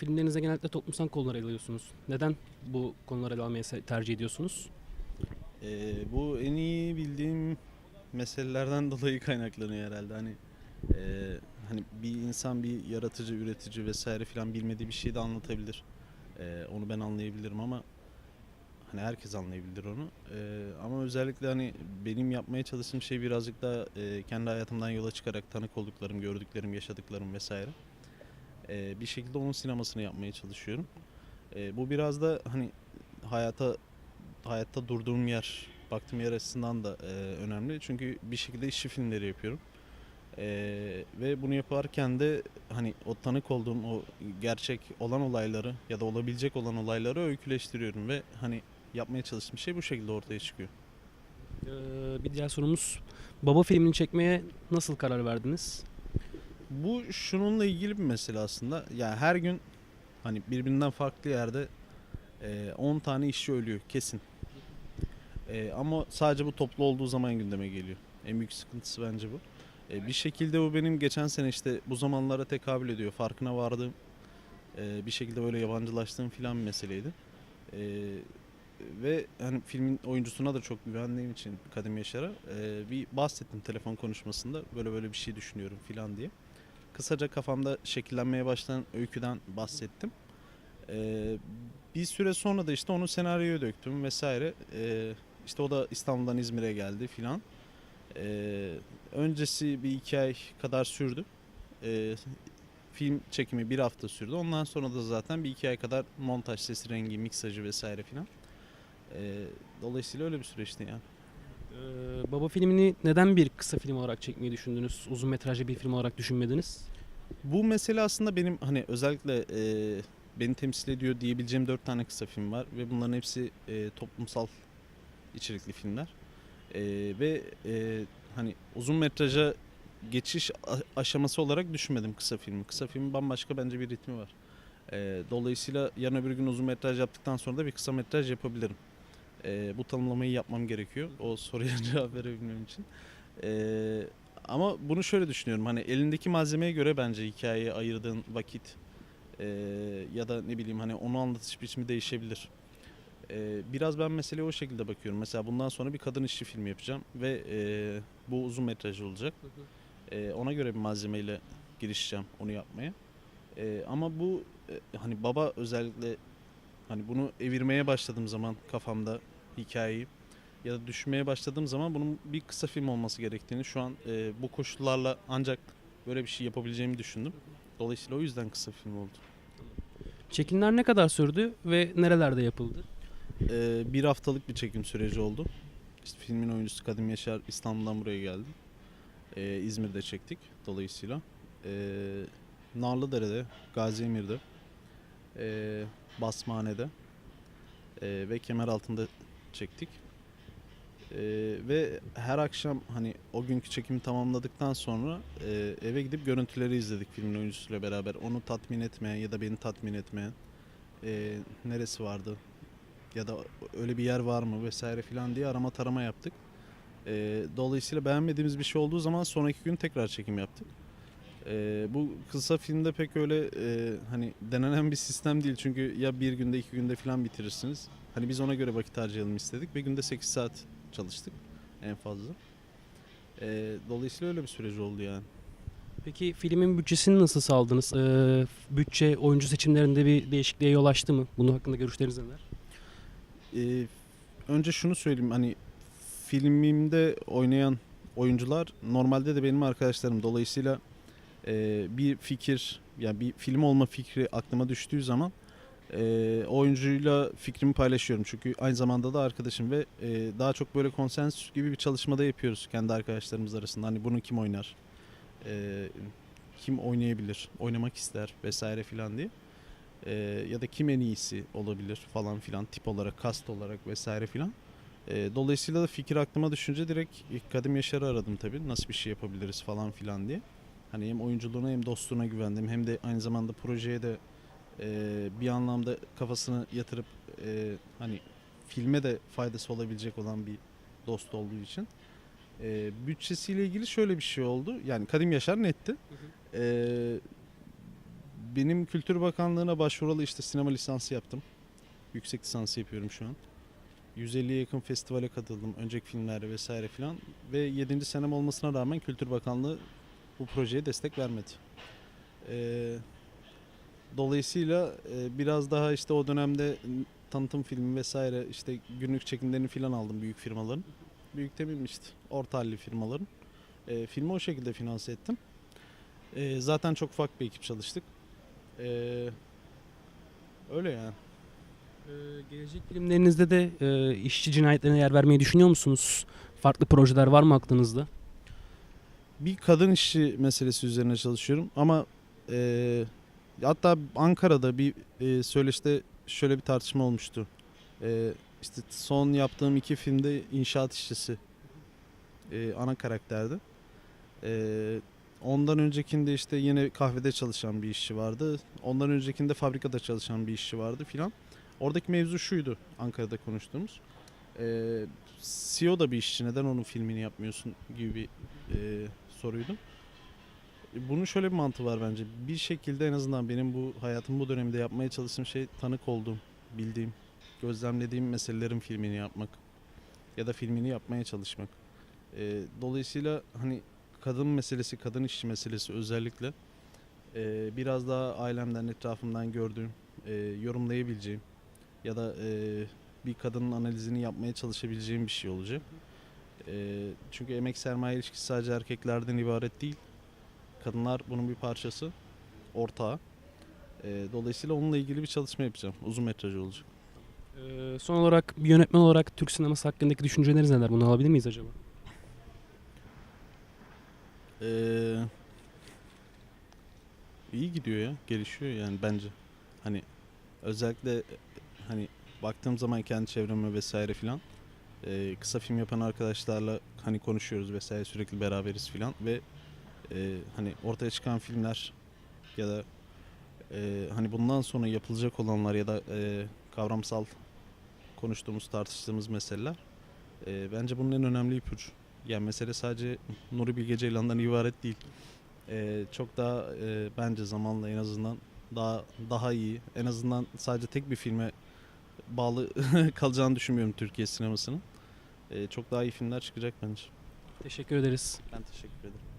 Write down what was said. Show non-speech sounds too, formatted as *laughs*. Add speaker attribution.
Speaker 1: filmlerinize genellikle toplumsal konuları ele alıyorsunuz. Neden bu konuları ele almayı tercih ediyorsunuz?
Speaker 2: Ee, bu en iyi bildiğim meselelerden *laughs* dolayı kaynaklanıyor herhalde. Hani e, hani bir insan bir yaratıcı, üretici vesaire filan bilmediği bir şeyi de anlatabilir. Ee, onu ben anlayabilirim ama hani herkes anlayabilir onu. Ee, ama özellikle hani benim yapmaya çalıştığım şey birazcık daha e, kendi hayatımdan yola çıkarak tanık olduklarım, gördüklerim, yaşadıklarım vesaire. Ee, bir şekilde onun sinemasını yapmaya çalışıyorum. Ee, bu biraz da hani hayata hayatta durduğum yer, baktığım yer açısından da e, önemli. Çünkü bir şekilde işçi filmleri yapıyorum. E, ve bunu yaparken de hani o tanık olduğum o gerçek olan olayları ya da olabilecek olan olayları öyküleştiriyorum ve hani yapmaya çalıştığım şey bu şekilde ortaya çıkıyor.
Speaker 1: Ee, bir diğer sorumuz Baba filmini çekmeye nasıl karar verdiniz?
Speaker 2: Bu şununla ilgili bir mesele aslında. Yani her gün hani birbirinden farklı yerde e, 10 tane işçi ölüyor kesin. E, ama sadece bu toplu olduğu zaman gündeme geliyor. En büyük sıkıntısı bence bu. E, bir şekilde bu benim geçen sene işte bu zamanlara tekabül ediyor. Farkına vardığım e, bir şekilde böyle yabancılaştığım filan bir meseleydi. E, ve hani filmin oyuncusuna da çok güvendiğim için Kadim Yaşar'a e, bir bahsettim telefon konuşmasında böyle böyle bir şey düşünüyorum filan diye kısaca kafamda şekillenmeye başlayan öyküden bahsettim. Ee, bir süre sonra da işte onu senaryoya döktüm vesaire. Ee, işte o da İstanbul'dan İzmir'e geldi filan. Ee, öncesi bir iki ay kadar sürdü. Ee, film çekimi bir hafta sürdü. Ondan sonra da zaten bir iki ay kadar montaj, sesi, rengi, miksajı vesaire filan. Ee, dolayısıyla öyle bir süreçti yani.
Speaker 1: Ee, Baba filmini neden bir kısa film olarak çekmeyi düşündünüz? Uzun metrajlı bir film olarak düşünmediniz?
Speaker 2: Bu mesele aslında benim hani özellikle e, beni temsil ediyor diyebileceğim dört tane kısa film var ve bunların hepsi e, toplumsal içerikli filmler E, ve e, hani uzun metraja geçiş aşaması olarak düşünmedim kısa filmi. Kısa filmin bambaşka bence bir ritmi var. E, dolayısıyla yarın öbür gün uzun metraj yaptıktan sonra da bir kısa metraj yapabilirim. E, bu tanımlamayı yapmam gerekiyor o soruya *laughs* cevap verebilmem için. E, ama bunu şöyle düşünüyorum hani elindeki malzemeye göre bence hikayeye ayırdığın vakit e, ya da ne bileyim hani onu anlatış biçimi değişebilir. E, biraz ben meseleye o şekilde bakıyorum. Mesela bundan sonra bir kadın işçi filmi yapacağım ve e, bu uzun metraj olacak. E, ona göre bir malzemeyle girişeceğim onu yapmaya. E, ama bu e, hani baba özellikle hani bunu evirmeye başladığım zaman kafamda hikayeyi ya da düşünmeye başladığım zaman bunun bir kısa film olması gerektiğini şu an e, bu koşullarla ancak böyle bir şey yapabileceğimi düşündüm. Dolayısıyla o yüzden kısa film oldu.
Speaker 1: Çekimler ne kadar sürdü ve nerelerde yapıldı?
Speaker 2: E, bir haftalık bir çekim süreci oldu. İşte filmin oyuncusu Kadim Yaşar İstanbul'dan buraya geldi. E, İzmir'de çektik dolayısıyla. E, Narlıdere'de, Gazi Emir'de, e, Basmane'de e, ve Kemeraltı'nda çektik. Ee, ve her akşam hani o günkü çekimi tamamladıktan sonra e, eve gidip görüntüleri izledik filmin oyuncusuyla beraber. Onu tatmin etmeyen ya da beni tatmin etmeyen e, neresi vardı ya da öyle bir yer var mı vesaire filan diye arama tarama yaptık. E, dolayısıyla beğenmediğimiz bir şey olduğu zaman sonraki gün tekrar çekim yaptık. E, bu kısa filmde pek öyle e, hani denenen bir sistem değil çünkü ya bir günde iki günde filan bitirirsiniz. Hani biz ona göre vakit harcayalım istedik ve günde 8 saat çalıştık en fazla. Ee, dolayısıyla öyle bir süreç oldu yani.
Speaker 1: Peki filmin bütçesini nasıl sağladınız? Ee, bütçe oyuncu seçimlerinde bir değişikliğe yol açtı mı? Bunun hakkında görüşleriniz neler?
Speaker 2: Ee, önce şunu söyleyeyim hani filmimde oynayan oyuncular normalde de benim arkadaşlarım. Dolayısıyla e, bir fikir yani bir film olma fikri aklıma düştüğü zaman e, oyuncuyla fikrimi paylaşıyorum. Çünkü aynı zamanda da arkadaşım ve e, daha çok böyle konsensüs gibi bir çalışmada yapıyoruz kendi arkadaşlarımız arasında. Hani bunu kim oynar? E, kim oynayabilir? Oynamak ister vesaire filan diye. E, ya da kim en iyisi olabilir falan filan tip olarak, kast olarak vesaire filan. E, dolayısıyla da fikir aklıma düşünce direkt ilk Kadim Yaşar'ı aradım tabii. Nasıl bir şey yapabiliriz falan filan diye. Hani hem oyunculuğuna hem dostluğuna güvendim. Hem de aynı zamanda projeye de e, bir anlamda kafasını yatırıp e, hani filme de faydası olabilecek olan bir dost olduğu için. E, bütçesiyle ilgili şöyle bir şey oldu. Yani Kadim Yaşar netti. E, benim Kültür Bakanlığı'na başvuralı işte sinema lisansı yaptım. Yüksek lisansı yapıyorum şu an. 150'ye yakın festivale katıldım. Önceki filmlerde vesaire filan. Ve 7. senem olmasına rağmen Kültür Bakanlığı bu projeye destek vermedi. Ee, dolayısıyla e, biraz daha işte o dönemde tanıtım filmi vesaire işte günlük çekimlerini filan aldım büyük firmaların. Büyük demeyeyim orta halli firmaların. E, filmi o şekilde finanse ettim. E, zaten çok ufak bir ekip çalıştık. E, öyle yani.
Speaker 1: Ee, gelecek filmlerinizde de e, işçi cinayetlerine yer vermeyi düşünüyor musunuz? Farklı projeler var mı aklınızda?
Speaker 2: Bir kadın işçi meselesi üzerine çalışıyorum ama e, hatta Ankara'da bir e, söyleşte şöyle bir tartışma olmuştu. E, işte son yaptığım iki filmde inşaat işçisi e, ana karakterdi. E, ondan öncekinde işte yine kahvede çalışan bir işçi vardı. Ondan öncekinde fabrikada çalışan bir işçi vardı filan. Oradaki mevzu şuydu Ankara'da konuştuğumuz. E, CEO da bir işçi neden onun filmini yapmıyorsun gibi bir e, soruydu. E, Bunun şöyle bir mantığı var bence. Bir şekilde en azından benim bu hayatım bu döneminde yapmaya çalıştığım şey tanık olduğum, bildiğim, gözlemlediğim meselelerin filmini yapmak ya da filmini yapmaya çalışmak. E, dolayısıyla hani kadın meselesi, kadın işçi meselesi özellikle e, biraz daha ailemden, etrafımdan gördüğüm, e, yorumlayabileceğim ya da e, bir kadının analizini yapmaya çalışabileceğim bir şey olacak. E, çünkü emek sermaye ilişkisi sadece erkeklerden ibaret değil. Kadınlar bunun bir parçası, ortağı. E, dolayısıyla onunla ilgili bir çalışma yapacağım. Uzun metraj olacak.
Speaker 1: Ee, son olarak bir yönetmen olarak Türk sineması hakkındaki düşünceleriniz neler? Bunu alabilir miyiz acaba?
Speaker 2: Ee, iyi gidiyor ya, gelişiyor yani bence. Hani özellikle e, hani baktığım zaman kendi çevreme vesaire filan e, kısa film yapan arkadaşlarla hani konuşuyoruz vesaire sürekli beraberiz filan ve e, hani ortaya çıkan filmler ya da e, hani bundan sonra yapılacak olanlar ya da e, kavramsal konuştuğumuz tartıştığımız meseleler e, bence bunun en önemli ipucu. Yani mesele sadece Nuri Bilge Ceylan'dan ibaret değil. Ee, çok daha e, bence zamanla en azından daha daha iyi. En azından sadece tek bir filme bağlı *laughs* kalacağını düşünmüyorum Türkiye sinemasının. Ee, çok daha iyi filmler çıkacak bence.
Speaker 1: Teşekkür ederiz.
Speaker 2: Ben teşekkür ederim.